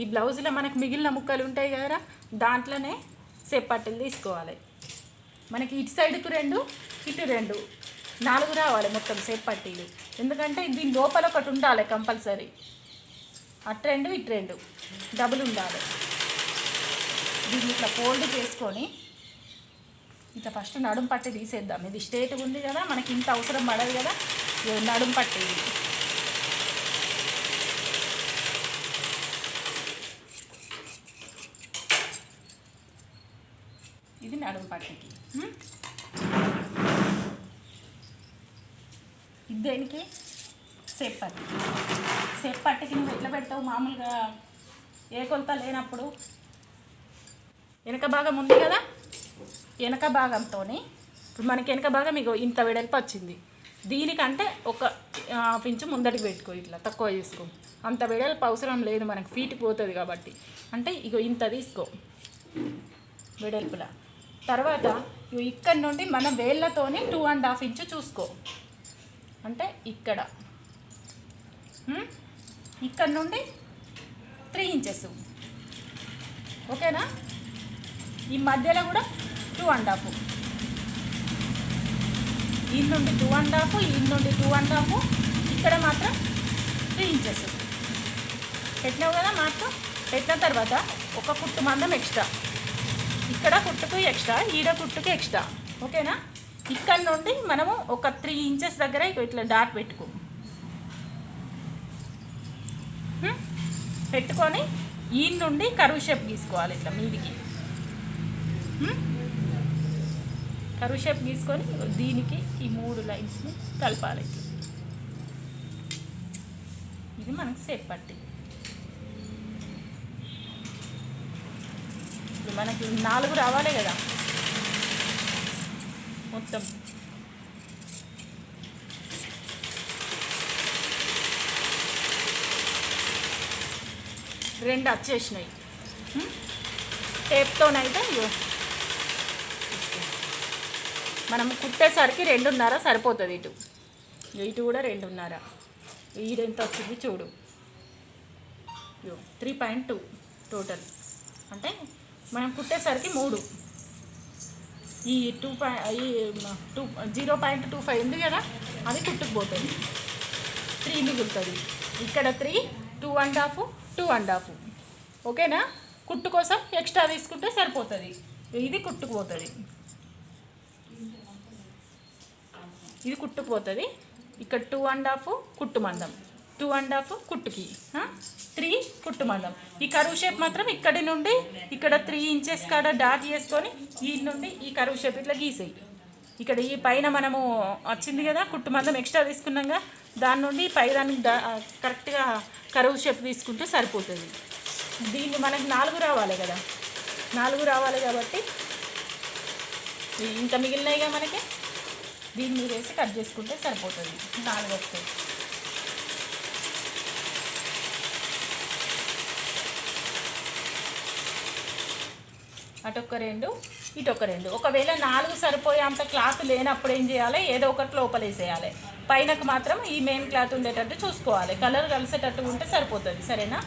ఈ బ్లౌజ్లో మనకు మిగిలిన ముక్కలు ఉంటాయి కదరా దాంట్లోనే సేపట్టులు తీసుకోవాలి. మనకి ఇటు సైడ్కు రెండు ఇటు రెండు నాలుగు రావాలి మొత్తం సేపట్టీలు ఎందుకంటే దీని లోపల ఒకటి ఉండాలి కంపల్సరీ. అటు రెండు ఇటు రెండు డబుల్ ఉండాలి. దీన్ని ఇట్లా ఫోల్డ్ చేసుకొని ఇట్లా ఫస్ట్ నడుం పట్టి తీసేద్దాం. ఇది స్ట్రేట్గా ఉంది కదా మనకి ఇంత అవసరం పడదు కదా. నడుం పట్టి. ఇది. నడుం పట్టికి హ్మ్? ఇది దేనికి? సేప్ పట్టి సేప్ పట్టికి నువ్వు ఎట్లా పెడతావు? మామూలుగా ఏ కొలత లేనప్పుడు? వెనక భాగం ఉంది కదా? వెనక భాగంతో ఇప్పుడు మనకి వెనక భాగం ఇగో ఇంత వెడల్పు వచ్చింది. దీనికంటే ఒక హాఫ్ ఇంచు ముందడికి పెట్టుకో ఇట్లా తక్కువ తీసుకో. అంత వెడల్పు అవసరం లేదు మనకి. ఫీట్ పోతుంది కాబట్టి. అంటే ఇగో ఇంత తీసుకో. వెడల్పులా. తర్వాత ఇక్కడ నుండి మన వేళ్ళతోని టూ అండ్ హాఫ్ ఇంచు చూసుకో. అంటే ఇక్కడ. ఇక్కడ నుండి త్రీ ఇంచెస్ ఓకేనా? ఈ మధ్యలో కూడా టూ అండ్ హాఫ్ ఈ నుండి టూ అండ్ హాఫ్ ఈ నుండి టూ అండ్ హాఫ్ ఇక్కడ మాత్రం త్రీ ఇంచెస్ పెట్టినావు కదా మాత్రం పెట్టిన తర్వాత ఒక కుట్టు మందం ఎక్స్ట్రా ఇక్కడ కుట్టుకు ఎక్స్ట్రా ఈడ కుట్టుకు ఎక్స్ట్రా ఓకేనా? ఇక్కడ నుండి మనము ఒక త్రీ ఇంచెస్ దగ్గర ఇట్లా డాట్ పెట్టుకో పెట్టుకొని ఈ నుండి కరువు షేప్ గీసుకోవాలి ఇట్లా మీదికి. కరువు షేప్ గీసుకొని దీనికి ఈ మూడు లైన్స్ని కలపాలి ఇది మనకు సేప్ పట్టింది. మనకి నాలుగు రావాలి కదా. మొత్తం. రెండు వచ్చేసినాయి. టేప్తోనైతే ఇగో. మనం కుట్టేసరికి రెండున్నర సరిపోతుంది ఇటు. ఇటు కూడా రెండున్నర. ఈడెంత వచ్చింది చూడు. Three point two total. అంటే మనం కుట్టేసరికి మూడు. ఈ టూ పాయి ఈ two zero point two five ఉంది కదా అది కుట్టుకుపోతుంది. త్రీ మిగులుతుంది ఇక్కడ three two and half two and half. ఓకేనా? కుట్టు కోసం ఎక్స్ట్రా తీసుకుంటే సరిపోతుంది. ఇది కుట్టుకుపోతుంది. ఇది కుట్టుకుపోతుంది. ఇక్కడ టూ అండ్ హాఫ్ కుట్టు మందం. టూ అండ్ హాఫ్ కుట్టుకి త్రీ కుట్టు మందం ఈ కరువు షేప్ మాత్రం ఇక్కడి నుండి ఇక్కడ త్రీ ఇంచెస్ కాడ డాట్ చేసుకొని ఈ నుండి ఈ కరువు షేప్ ఇట్లా గీసేయి. ఇక్కడ ఈ పైన మనము వచ్చింది కదా కుట్టు మందం ఎక్స్ట్రా తీసుకున్నాగా దాని నుండి పై దానికి కరెక్ట్గా కరువు షేప్ తీసుకుంటే సరిపోతుంది. దీన్ని మనకి నాలుగు రావాలి కదా నాలుగు రావాలి కాబట్టి ఇంత మిగిలినాయిగా మనకి దీన్ని వేసి కట్ చేసుకుంటే సరిపోతుంది. నాలుగు వస్తాయి. అటొక్క రెండు ఇటొక రెండు. ఒకవేళ నాలుగు సరిపోయే అంత క్లాత్ లేనప్పుడు ఏం చేయాలి? ఏదో ఒకటి లోపలేసేయాలి. పైనకు మాత్రం ఈ మెయిన్ క్లాత్ ఉండేటట్టు చూసుకోవాలి. కలర్ కలిసేటట్టు ఉంటే సరిపోతుంది. సరేనా?